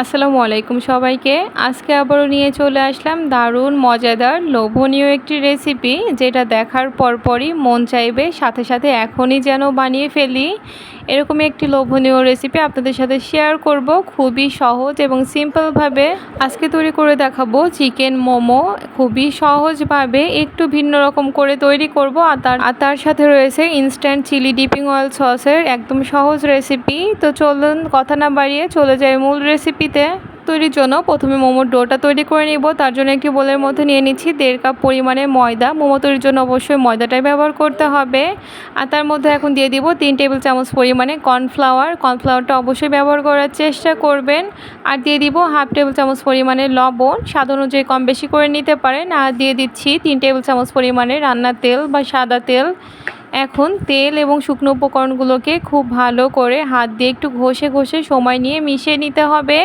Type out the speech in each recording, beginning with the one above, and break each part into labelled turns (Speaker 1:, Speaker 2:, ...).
Speaker 1: আসসালামু আলাইকুম সবাইকে। আজকে আবারও নিয়ে চলে আসলাম দারুণ, মজাদার, লোভনীয় একটি রেসিপি যেটা দেখার পরপরই মন চাইবে, সাথে সাথে এখনই যেন বানিয়ে ফেলি। এরকমই একটি লোভনীয় রেসিপি আপনাদের সাথে শেয়ার করব। খুবই সহজ এবং সিম্পলভাবে আজকে তৈরি করে দেখাবো চিকেন মোমো। খুবই সহজভাবে একটু ভিন্ন রকম করে তৈরি করব আর তার আর তার সাথে রয়েছে ইনস্ট্যান্ট চিলি ডিপিং অয়েল সসের একদম সহজ রেসিপি তো চলুন কথা না বাড়িয়ে চলে যায় মূল রেসিপিতে তৈরির জন্য প্রথমে মোমোর ডোটা তৈরি করে নিব। তার জন্য একটি বোলের মধ্যে নিয়ে নিচ্ছি দেড় কাপ পরিমাণে ময়দা। মোমো তৈরির জন্য অবশ্যই ময়দাটাই ব্যবহার করতে হবে। আর তার মধ্যে এখন দিয়ে দিব তিন টেবিল চামচ পরিমাণে কর্নফ্লাওয়ার। কর্নফ্লাওয়ারটা অবশ্যই ব্যবহার করার চেষ্টা করবেন। আর দিয়ে দিব হাফ টেবিল চামচ পরিমাণে লবণ। স্বাদ অনুযায়ী কম বেশি করে নিতে পারেন। আর দিয়ে দিচ্ছি তিন টেবিল চামচ পরিমাণে রান্নার তেল বা সাদা তেল। এখন তেল এবং শুকনো উপকরণগুলোকে খুব ভালো করে হাত দিয়ে একটু ঘষে ঘষে সময় নিয়ে মিশিয়ে নিতে হবে।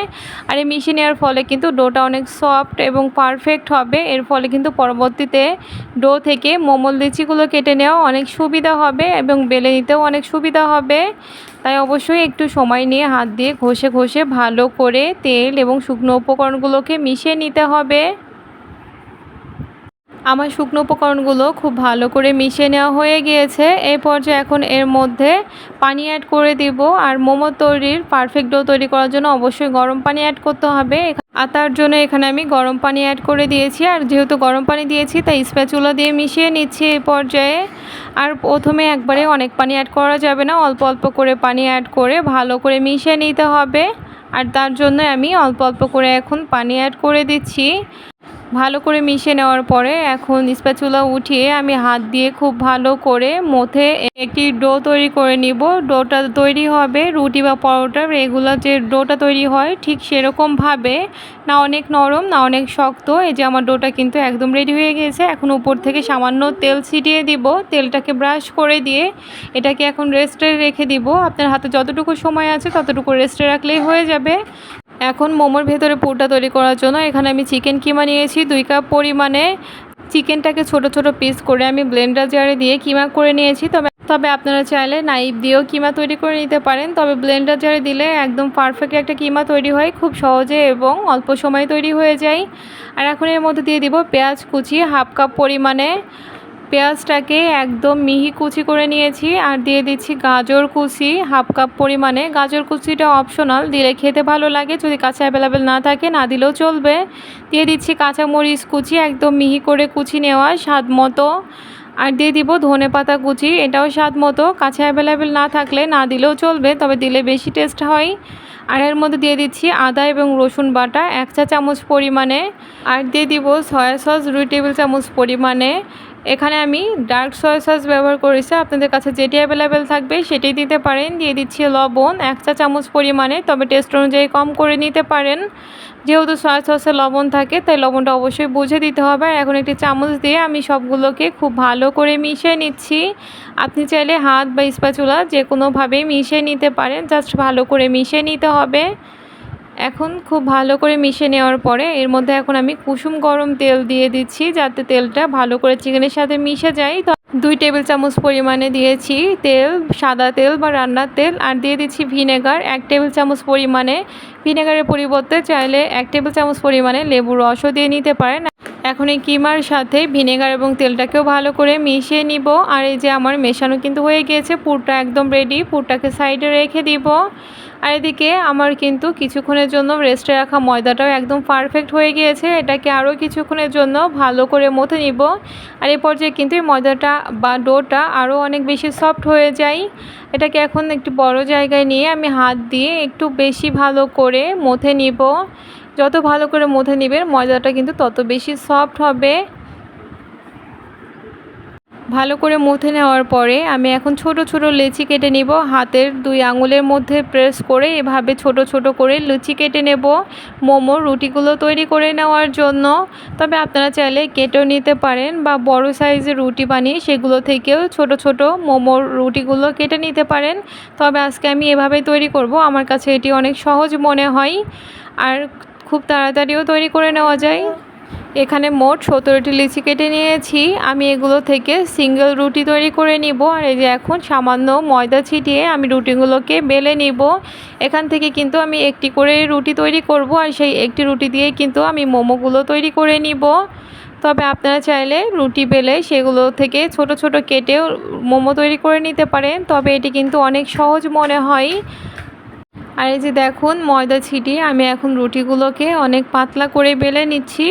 Speaker 1: আর এই মিশিয়ে নেওয়ার ফলে কিন্তু ডোটা অনেক সফট এবং পারফেক্ট হবে। এর ফলে কিন্তু পরবর্তীতে ডো থেকে মোমল লিচিগুলো কেটে নেওয়া অনেক সুবিধা হবে এবং বেলে নিতেও অনেক সুবিধা হবে। তাই অবশ্যই একটু সময় নিয়ে হাত দিয়ে ঘষে ঘষে ভালো করে তেল এবং শুকনো উপকরণগুলোকে মিশিয়ে নিতে হবে। আমার শুকনো উপকরণগুলো খুব ভালো করে মিশিয়ে নেওয়া হয়ে গিয়েছে। এই পর্যায়ে এখন এর মধ্যে পানি অ্যাড করে দিব। আর মোমো তৈরির পারফেক্ট ডো তৈরি করার জন্য অবশ্যই গরম পানি অ্যাড করতে হবে। আর তার জন্য এখানে আমি গরম পানি অ্যাড করে দিয়েছি। আর যেহেতু গরম পানি দিয়েছি, তাই স্প্যাচুলা দিয়ে মিশিয়ে নিচ্ছি এই পর্যায়ে। আর প্রথমে একবারে অনেক পানি অ্যাড করা যাবে না। অল্প অল্প করে পানি অ্যাড করে ভালো করে মিশিয়ে নিতে হবে। আর তার জন্য আমি অল্প অল্প করে এখন পানি অ্যাড করে দিচ্ছি। ভালো করে মিশিয়ে নেওয়ার পরে এখন স্প্যাচুলা উঠিয়ে আমি হাত দিয়ে খুব ভালো করে মথে একটি ডো তৈরি করে নিব। ডোটা তৈরি হবে, রুটি বা পরোটা, রেগুলার যে ডোটা তৈরি হয় ঠিক সেরকমভাবে। না অনেক নরম, না অনেক শক্ত, এই যে আমার ডোটা কিন্তু একদম রেডি হয়ে গেছে। এখন উপর থেকে সামান্য তেল ছিটিয়ে দিব, তেলটাকে ব্রাশ করে দিয়ে এটাকে এখন রেস্টে রেখে দিব। আপনার হাতে যতটুকু সময় আছে ততটুকু রেস্টে রাখলেই হয়ে যাবে। এখন মোমোর ভেতরে পুরটা তৈরি করার জন্য এখানে আমি চিকেন কিমা নিয়েছি, দুই কাপ পরিমাণে চিকেনটাকে ছোট ছোট পিস করে আমি ব্লেন্ডার জারে দিয়ে কিমা করে নিয়েছি। তবে তবে আপনারা চাইলে নাইফ দিয়েও কিমা তৈরি করে নিতে পারেন। তবে ব্লেন্ডার জারে দিলে একদম পারফেক্ট একটা কিমা তৈরি হয়, খুব সহজে এবং অল্প সময়ে তৈরি হয়ে যায়। আর এখন এর মধ্যে দিয়ে দিব পেঁয়াজ কুচি, হাফ কাপ পরিমাণে পেঁয়াজটাকে একদম মিহি কুচি করে নিয়েছি আর দিয়ে দিচ্ছি গাজর কুচি, হাফ কাপ পরিমাণে। গাজর কুচিটা অপশনাল দিলে খেতে ভালো লাগে, যদি কাঁচা অ্যাভেলেবেল না থাকে, না দিলেও চলবে। দিয়ে দিচ্ছি কাঁচা মরিচ কুচি, একদম মিহি করে কুচি নেওয়া স্বাদ মতো। আর দিয়ে দিব ধনে পাতা কুচি, এটাও স্বাদ মতো। কাঁচা অ্যাভেলেবেল না থাকলে, না দিলেও চলবে, তবে দিলে বেশি টেস্ট হয়। আর এর মধ্যে দিয়ে দিচ্ছি আদা এবং রসুন বাটা, এক চা চামচ পরিমাণে। আর দিয়ে দিব সয়া সস দুই টেবিল চামচ পরিমাণে। এখানে আমি ডার্ক সয়া সস ব্যবহার করেছি। আপনাদের কাছে যেটি অ্যাভেলেবেল থাকবে সেটি দিতে পারেন। দিয়ে দিচ্ছি লবণ, এক চা চামচ পরিমাণে, তবে টেস্ট অনুযায়ী কম করে নিতে পারেন। যেহেতু সয়া সসে লবণ থাকে, তাই লবণটা অবশ্যই বুঝে দিতে হবে। আর এখন একটি চামচ দিয়ে আমি সবগুলোকে খুব ভালো করে মিশিয়ে নিচ্ছি। আপনি চাইলে হাত বা স্প্যাচুলা যে কোনোভাবেই মিশিয়ে নিতে পারেন। জাস্ট ভালো করে মিশিয়ে নিতে হবে। এখন খুব ভালো করে মিশে নেওয়ার পরে এর মধ্যে এখন আমি কুসুম গরম তেল দিয়ে দিচ্ছি যাতে তেলটা ভালো করে চিকেনের সাথে মিশে যায়। তো দুই টেবিল চামচ পরিমাণে দিয়েছি তেল, সাদা তেল বা রান্নার তেল, আর দিয়ে দিচ্ছি ভিনেগার। এক টেবিল চামচ পরিমাণে ভিনেগারের পরিবর্তে চাইলে এক টেবিল চামচ পরিমাণে লেবুর রসও দিয়ে নিতে পারেন। এখন এই কিমার সাথে ভিনেগার এবং তেলটাকেও ভালো করে মিশিয়ে নিব। আর এই যে আমার মেশানো কিন্তু হয়ে গিয়েছে, পুরটা একদম রেডি পুরটাকে সাইডে রেখে দিব। আর এদিকে আমার কিন্তু কিছুক্ষণের জন্য রেস্টে রাখা ময়দাটাও একদম পারফেক্ট হয়ে গিয়েছে। এটাকে আরও কিছুক্ষণের জন্য ভালো করে মথে নিব। আর এই পর্যায়ে কিন্তু এই ময়দাটা বা ডোটা আরও অনেক বেশি সফট হয়ে যায়। এটাকে এখন একটু বড় জায়গায় নিয়ে আমি হাত দিয়ে একটু বেশি ভালো করে মথে নিব। যত ভালো করে মথে নেবেন, ময়দাটা কিন্তু তত বেশি সফট হবে। ভালো করে মুথে নেওয়ার পরে আমি এখন ছোট ছোট লেচি কেটে নিব। হাতের দুই আঙুলের মধ্যে প্রেস করে এভাবে ছোট ছোট করে লুচি কেটে নেব মোমোর রুটিগুলো তৈরি করে নেওয়ার জন্য। তবে আপনারা চাইলে কেটেও নিতে পারেন বা বড় সাইজের রুটি বানিয়ে সেগুলো থেকেও ছোট ছোট মোমোর রুটিগুলো কেটে নিতে পারেন। তবে আজকে আমি এভাবেই তৈরি করব। আমার কাছে এটি অনেক সহজ মনে হয়। আর খুব তাড়াতাড়িও তৈরি করে নেওয়া যায়। এখানে মোট সতেরোটি লিচি কেটে নিয়েছি। আমি এগুলো থেকে সিঙ্গেল রুটি তৈরি করে নিব। আর এই যে এখন সামান্য ময়দা ছিটিয়ে আমি রুটিগুলোকে বেলে নিব। এখান থেকে কিন্তু আমি একটি করে রুটি তৈরি করব আর সেই একটি রুটি দিয়ে কিন্তু আমি মোমোগুলো তৈরি করে নিব। তবে আপনারা চাইলে রুটি বেলে সেগুলো থেকে ছোট ছোট কেটেও মোমো তৈরি করে নিতে পারেন। তবে এটি কিন্তু অনেক সহজ মনে হয়। আর এই যে দেখুন, ময়দা ছিটিয়ে আমি এখন রুটিগুলোকে অনেক পাতলা করে বেলে নিচ্ছি।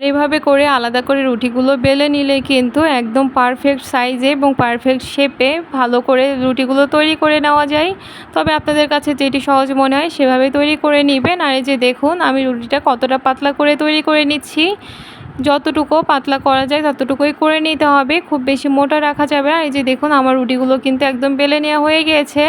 Speaker 1: এভাবে করে আলাদা করে রুটিগুলো বেলে নিলে কিন্তু একদম পারফেক্ট সাইজে এবং পারফেক্ট শেপে ভালো করে রুটিগুলো তৈরি করে নেওয়া যায়। তবে আপনাদের কাছে যেটি সহজ মনে হয় সেভাবে তৈরি করে নেবেন। আর এই যে দেখুন, আমি রুটিটা কতটা পাতলা করে তৈরি করে নিচ্ছি। যতটুকু পাতলা করা যায় ততটুকুই করে নিতে হবে। খুব বেশি মোটা রাখা যাবে না। এই যে দেখুন, আমার রুটিগুলো কিন্তু একদম বেলে নেওয়া হয়ে গিয়েছে।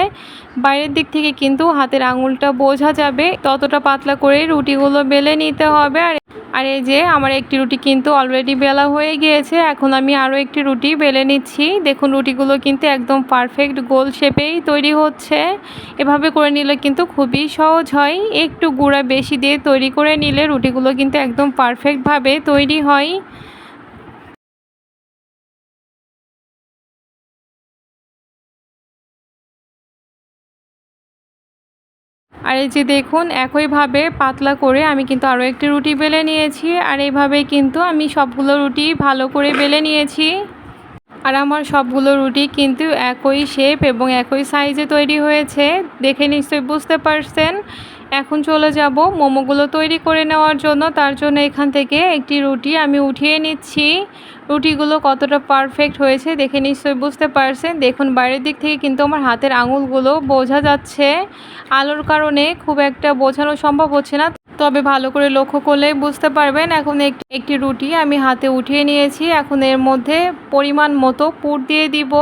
Speaker 1: বাইরের দিক থেকে কিন্তু হাতের আঙুলটা বোঝা যাবে। ততটা পাতলা করে রুটিগুলো বেলে নিতে হবে। আর আর এই যে আমার একটি রুটি কিন্তু অলরেডি বেলা হয়ে গিয়েছে, এখন আমি আরও একটি রুটি বেলে নিচ্ছি। দেখুন, রুটিগুলো কিন্তু একদম পারফেক্ট গোল শেপেই তৈরি হচ্ছে। এভাবে করে নিলে কিন্তু খুবই সহজ হয়। একটু গুঁড়া বেশি দিয়ে তৈরি করে নিলে রুটিগুলো কিন্তু একদম পারফেক্টভাবে তৈরি হয়। আর এই যে দেখুন, একইভাবে পাতলা করে আমি কিন্তু আরও একটি রুটি বেলে নিয়েছি। আর এইভাবে কিন্তু আমি সবগুলো রুটি ভালো করে বেলে নিয়েছি। আর আমার সবগুলো রুটি কিন্তু একই শেপ এবং একই সাইজে তৈরি হয়েছে। দেখে নিশ্চয়ই বুঝতে পারছেন। এখন চলে যাব মোমোগুলো তৈরি করে নেওয়ার জন্য। তার জন্য এখান থেকে একটি রুটি আমি উঠিয়ে নিচ্ছি। রুটিগুলো কতটা পারফেক্ট হয়েছে দেখে নিশ্চয়ই বুঝতে পারছেন। দেখুন, বাইরের দিক থেকে কিন্তু আমার হাতের আঙুলগুলো বোঝা যাচ্ছে। আলোর কারণে খুব একটা বোঝানো সম্ভব হচ্ছে না। তবে ভালো করে লক্ষ্য করলে বুঝতে পারবেন, এখন একটি রুটি আমি হাতে উঠিয়ে নিয়েছি, এখন এর মধ্যে পরিমাণ মতো পুর দিয়ে দিব।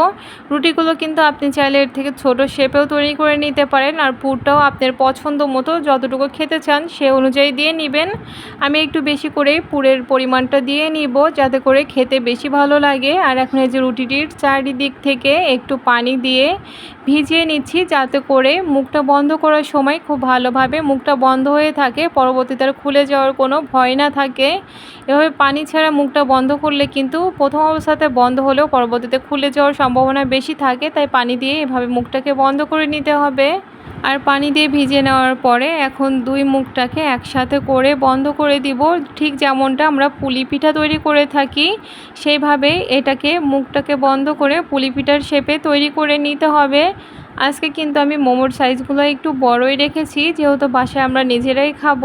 Speaker 1: রুটিগুলো কিন্তু আপনি চাইলে এর থেকে ছোট শেপেও তৈরি করে নিতে পারেন, আর পুরটাও আপনার পছন্দ মতো যতটুকু খেতে চান সে অনুযায়ী দিয়ে নেবেন। আমি একটু বেশি করে পুরের পরিমাণটা দিয়ে নিব, যাতে করে খেতে বেশি ভালো লাগে। আর এখন এই যে রুটিটির চারিদিক থেকে একটু পানি দিয়ে ভিজিয়ে নিচ্ছি, যাতে করে মুখটা বন্ধ করার সময় খুব ভালোভাবে মুখটা বন্ধ হয়ে থাকে পরবর্তীতে আর খুলে যাওয়ার কোনো ভয় না থাকে। এভাবে পানি ছাড়া মুখটা বন্ধ করলে কিন্তু প্রথম অবস্থাতে বন্ধ হলেও পরবর্তীতে খুলে যাওয়ার সম্ভাবনা বেশি থাকে, তাই পানি দিয়ে এভাবে মুখটাকে বন্ধ করে নিতে হবে। আর পানি দিয়ে ভিজে নেওয়ার পরে এখন দুই মুখটাকে একসাথে করে বন্ধ করে দিব। ঠিক যেমনটা আমরা পুলি পিঠা তৈরি করে থাকি, সেইভাবে এটাকে মুখটাকে বন্ধ করে পুলি পিঠার শেপে তৈরি করে নিতে হবে। আজকে কিন্তু আমি মোমোর সাইজগুলো একটু বড়ই রেখেছি, যেহেতু বাসায় আমরা নিজেরাই খাব।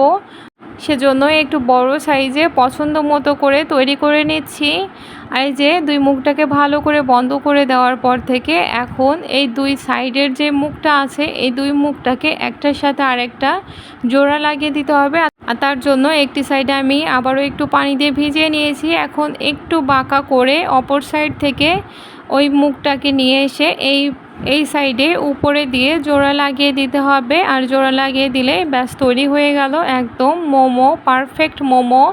Speaker 1: সেজন্য একটু বড় সাইজে পছন্দ মতো করে তৈরি করে নিচ্ছি। আর যে দুই মুখটাকে ভালো করে বন্ধ করে দেওয়ার পর থেকে এখন এই দুই সাইডের যে মুখটা আছে, এই দুই মুখটাকে একটার সাথে আরেকটা জোড়া লাগিয়ে দিতে হবে। আর তার জন্য একটি সাইডে আমি আবারও একটু পানি দিয়ে ভিজিয়ে নিয়েছি। এখন একটু বাঁকা করে অপর সাইড থেকে ওই মুখটাকে নিয়ে এসে এই এই সাইডে উপরে দিয়ে জোড়া লাগিয়ে দিতে হবে। আর জোড়া লাগিয়ে দিলে ব্যাস তৈরি হয়ে গেল একদম মোমো পারফেক্ট মোমো।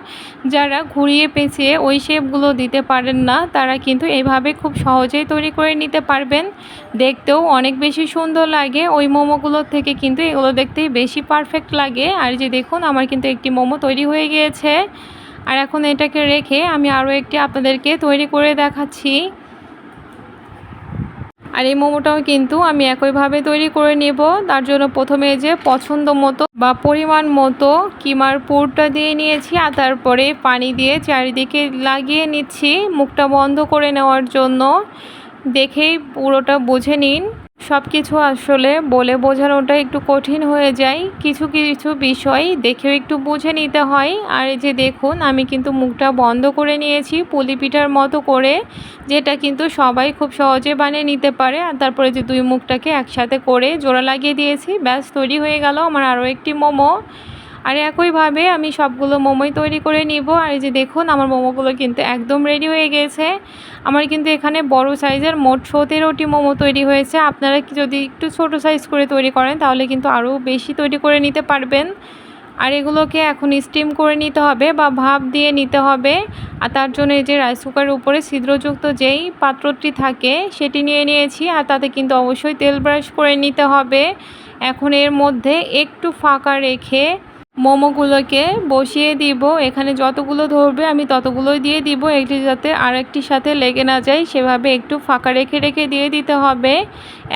Speaker 1: যারা ঘুরিয়ে পেঁচিয়ে ওই শেপগুলো দিতে পারেন না, তারা কিন্তু এভাবে খুব সহজেই তৈরি করে নিতে পারবেন। দেখতেও অনেক বেশি সুন্দর লাগে। ওই মোমোগুলোর থেকে কিন্তু এগুলো দেখতেই বেশি পারফেক্ট লাগে। আর যে দেখুন, আমার কিন্তু একটি মোমো তৈরি হয়ে গিয়েছে। আর এখন এটাকে রেখে আমি আরও একটি আপনাদেরকে তৈরি করে দেখাচ্ছি। আর এই মোমোটাও কিন্তু আমি একইভাবে তৈরি করে নেব। তার জন্য প্রথমে যে পছন্দ মতো বা পরিমাণ মতো কিমার পুরটা দিয়ে নিয়েছি আর তারপরে পানি দিয়ে চারিদিকে লাগিয়ে নিচ্ছি। মুখটা বন্ধ করে নেওয়ার জন্য। দেখেই পুরোটা বুঝে নিন। সব কিছু আসলে বলে বোঝানোটা একটু কঠিন হয়ে যায়। কিছু কিছু বিষয় দেখেও একটু বুঝে নিতে হয়। আর এই যে দেখুন, আমি কিন্তু মুখটা বন্ধ করে নিয়েছি পুলি পিঠার মতো করে, যেটা কিন্তু সবাই খুব সহজে বানিয়ে নিতে পারে। আর তারপরে যে দুই মুখটাকে একসাথে করে জোড়া লাগিয়ে দিয়েছি, ব্যাস তৈরি হয়ে গেল আমার আরও একটি মোমো। আর একইভাবে আমি সবগুলো মোমোই তৈরি করে নিব। আর এই যে দেখুন, আমার মোমোগুলো কিন্তু একদম রেডি হয়ে গেছে। আমার কিন্তু এখানে বড় সাইজের মোট সতেরোটি মোমো তৈরি হয়েছে। আপনারা যদি একটু ছোট সাইজ করে তৈরি করেন, তাহলে কিন্তু আরও বেশি তৈরি করে নিতে পারবেন। আর এগুলোকে এখন স্টিম করে নিতে হবে বা ভাপ দিয়ে নিতে হবে। আর তার জন্য এই যে রাইস কুকারের উপরে ছিদ্রযুক্ত যেই পাত্রটি থাকে, সেটি নিয়ে নিয়েছি। আর তাতে কিন্তু অবশ্যই তেল ব্রাশ করে নিতে হবে। এখন এর মধ্যে একটু ফাঁকা রেখে মোমোগুলোকে বসিয়ে দিব। এখানে যতগুলো ধরবে আমি ততগুলোই দিয়ে দিব। এটি যাতে আরেকটির সাথে লেগে না যায়, সেভাবে একটু ফাঁকা রেখে রেখে দিয়ে দিতে হবে।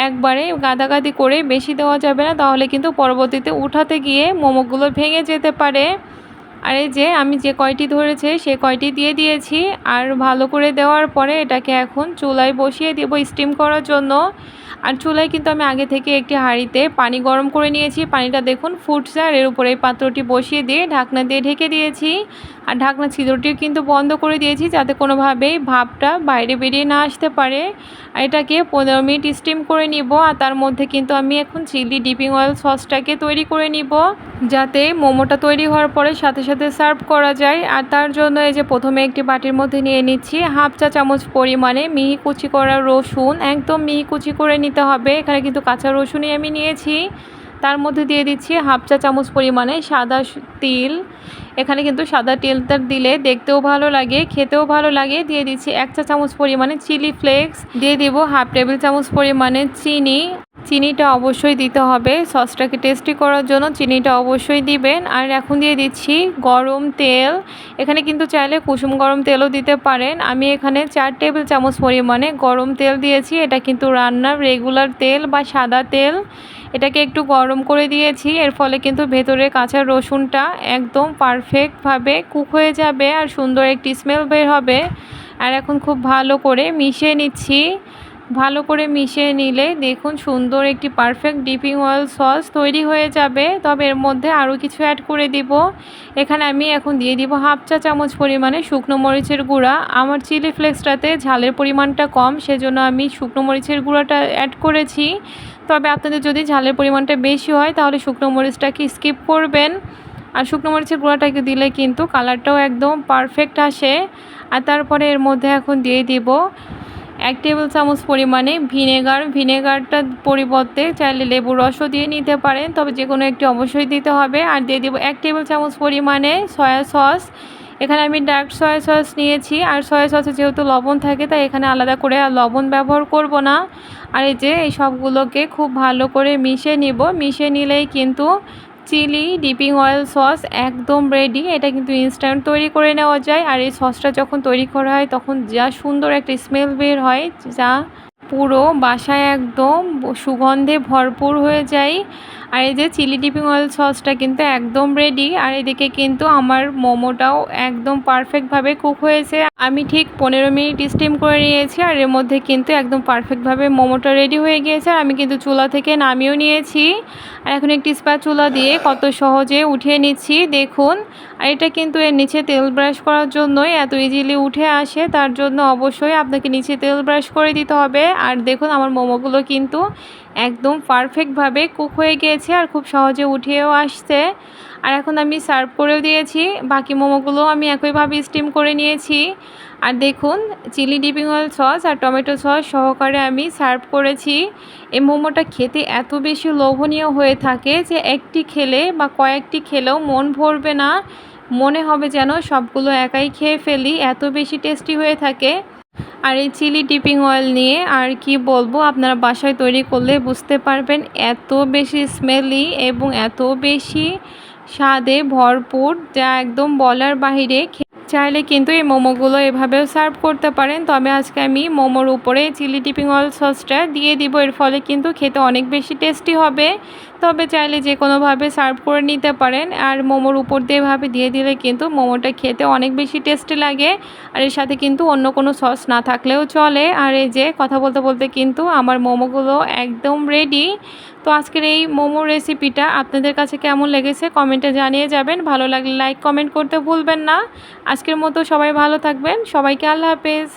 Speaker 1: একবারে গাদাগাদি করে বেশি দেওয়া যাবে না, তাহলে কিন্তু পরবর্তীতে উঠাতে গিয়ে মোমোগুলো ভেঙে যেতে পারে। আর এই যে আমি যে কয়টি ধরেছে, সে কয়টি দিয়ে দিয়েছি। আর ভালো করে দেওয়ার পরে এটাকে এখন চুলায় বসিয়ে দেব স্টিম করার জন্য। আর চুলায় কিন্তু আমি আগে থেকে একটি হাঁড়িতে পানি গরম করে নিয়েছি। পানিটা দেখুন ফুটছে আর এর উপরে এই পাত্রটি বসিয়ে দিয়ে ঢাকনা দিয়ে ঢেকে দিয়েছি। আর ঢাকনা ছিদ্রটিও কিন্তু বন্ধ করে দিয়েছি যাতে কোনোভাবেই ভাপটা বাইরে বেরিয়ে না আসতে পারে। আর এটাকে পনেরো মিনিট স্টিম করে নিব আর তার মধ্যে কিন্তু আমি এখন চিলি ডিপিং অয়েল সসটাকে তৈরি করে নিব যাতে মোমোটা তৈরি হওয়ার পরে সাথে সাথে সার্ভ করা যায়। আর তার জন্য এই যে প্রথমে একটি বাটির মধ্যে নিয়ে নিচ্ছি হাফ চা চামচ পরিমাণে মিহি কুচি করা রসুন একদম মিহি কুচি করে নিতে হবে। এখানে কিন্তু কাঁচা রসুনই আমি নিয়েছি। তার মধ্যে দিয়ে দিচ্ছি হাফ চা চামচ পরিমাণে সাদা তিল। এখানে কিন্তু সাদা তেলটা দিলে দেখতেও ভালো লাগে, খেতেও ভালো লাগে। দিয়ে দিচ্ছি এক চা চামচ পরিমাণে চিলি ফ্লেক্স। দিয়ে দিব হাফ টেবিল চামচ পরিমাণে চিনি। চিনিটা অবশ্যই দিতে হবে সসটাকে টেস্টি করার জন্য। চিনিটা অবশ্যই দিবেন। আর এখন দিয়ে দিচ্ছি গরম তেল। এখানে কিন্তু চাইলে কুসুম গরম তেলও দিতে পারেন। আমি এখানে চার টেবিল চামচ পরিমাণে গরম তেল দিয়েছি। এটা কিন্তু রান্নার রেগুলার তেল বা সাদা তেল। এটাকে একটু গরম করে দিয়েছি। এর ফলে কিন্তু ভেতরে কাঁচা রসুনটা একদম পারফেক্টভাবে কুক হয়ে যাবে আর সুন্দর একটি স্মেল বের হবে। আর এখন খুব ভালো করে মিশিয়ে নিচ্ছি। ভালো করে মিশিয়ে নিলে দেখুন সুন্দর একটি পারফেক্ট ডিপিং অয়েল সস তৈরি হয়ে যাবে। তবে এর মধ্যে আরও কিছু অ্যাড করে দিব। এখানে আমি এখন দিয়ে দিব হাফ চা চামচ পরিমাণে শুকনো মরিচের গুঁড়া। আমার চিলি ফ্লেক্সটাতে ঝালের পরিমাণটা কম, সেজন্য আমি শুকনো মরিচের গুঁড়াটা অ্যাড করেছি। তবে আপনাদের যদি ঝালের পরিমাণটা বেশি হয়, তাহলে শুকনো মরিচটাকে স্কিপ করবেন। আর শুকনো মরিচের গুঁড়াটাকে দিলে কিন্তু কালারটাও একদম পারফেক্ট আসে। আর তারপরে এর মধ্যে এখন দিয়ে দিব এক টেবিল চামচ পরিমাণে ভিনেগার ভিনেগারটার পরিবর্তে চাইলে লেবুর রসও দিয়ে নিতে পারেন, তবে যে কোনো একটি অবশ্যই দিতে হবে। আর দিয়ে দেবো এক টেবিল চামচ পরিমাণে সয়া সস। এখানে আমি ডার্ক সয়া সস নিয়েছি, আর সয়া সসে যেহেতু লবণ থাকে, তাই এখানে আলাদা করে আর লবণ ব্যবহার করব না। আর এই যে, এই সবগুলোকে খুব ভালো করে মিশিয়ে নিব। মিশিয়ে নিলেই কিন্তু চিলি, ডিপিং অয়েল সস একদম রেডি এটা কিন্তু ইনস্ট্যান্ট তৈরি করে নেওয়া যায়। আর এই সসটা যখন তৈরি করা হয়, তখন যা সুন্দর একটা স্মেল বের হয়, যা পুরো বাসায় একদম সুগন্ধে ভরপুর হয়ে যায়। আর এই যে চিলি ডিপিং অয়েল সসটা কিন্তু একদম রেডি আর এদিকে কিন্তু আমার মোমোটাও একদম পারফেক্টভাবে কুক হয়েছে। আমি ঠিক পনেরো মিনিট স্টিম করে নিয়েছি আর এর মধ্যে কিন্তু একদম পারফেক্টভাবে মোমোটা রেডি হয়ে গিয়েছে। আর আমি কিন্তু চুলা থেকে নামিয়েও নিয়েছি। আর এখন একটি স্পা চুলা দিয়ে কত সহজে উঠিয়ে নিচ্ছি। দেখুন আর এটা কিন্তু এর নিচে তেল ব্রাশ করার জন্যই এত ইজিলি উঠে আসে, তার জন্য অবশ্যই আপনাকে নিচে তেল ব্রাশ করে দিতে হবে। আর দেখুন, আমার মোমোগুলো কিন্তু একদম পারফেক্টভাবে কুক হয়ে গিয়েছে আর খুব সহজে উঠেও আসছে। আর এখন আমি সার্ভ করেও দিয়েছি, বাকি মোমোগুলো আমি একইভাবে স্টিম করে নিয়েছি। আর দেখুন চিলি ডিপিং অয়েল সস আর টমেটো সস সহকারে আমি সার্ভ করেছি। এই মোমোটা খেতে এত বেশি লোভনীয় হয়ে থাকে যে একটি খেলে বা কয়েকটি খেলেও মন ভরবে না। মনে হবে যেন সবগুলো একাই খেয়ে ফেলি, এত বেশি টেস্টি হয়ে থাকে। আর এই চিলি ডিপিং অয়েল নিয়ে আর কি বলব, আপনারা বাসায় তৈরি করলে বুঝতে পারবেন এত বেশি স্মেলি এবং এত বেশি স্বাদে ভরপুর, যা একদম বলার বাহিরে চাইলে কিন্তু এই মোমোগুলো এভাবেও সার্ভ করতে পারেন। তবে আজকে আমি মোমোর উপরে চিলি ডিপিং অয়েল সসটা দিয়ে দিব। এর ফলে কিন্তু খেতে অনেক বেশি টেস্টি হবে। তবে চাইলে যে কোনোভাবে সার্ভ করে নিতে পারেন। আর মোমোর উপর দিয়ে এভাবে দিয়ে দিলে কিন্তু মোমোটা খেতে অনেক বেশি টেস্টি লাগে। আর এর সাথে কিন্তু অন্য কোনো সস না থাকলেও চলে। আর এই যে কথা বলতে বলতে কিন্তু আমার মোমোগুলো একদম রেডি তো আজকের এই মোমো রেসিপিটা আপনাদের কাছে কেমন লেগেছে কমেন্টে জানিয়ে যাবেন। ভালো লাগলে লাইক কমেন্ট করতে ভুলবেন না। আজকের মতো সবাই ভালো থাকবেন। সবাইকে আল্লাহ হাফেজ।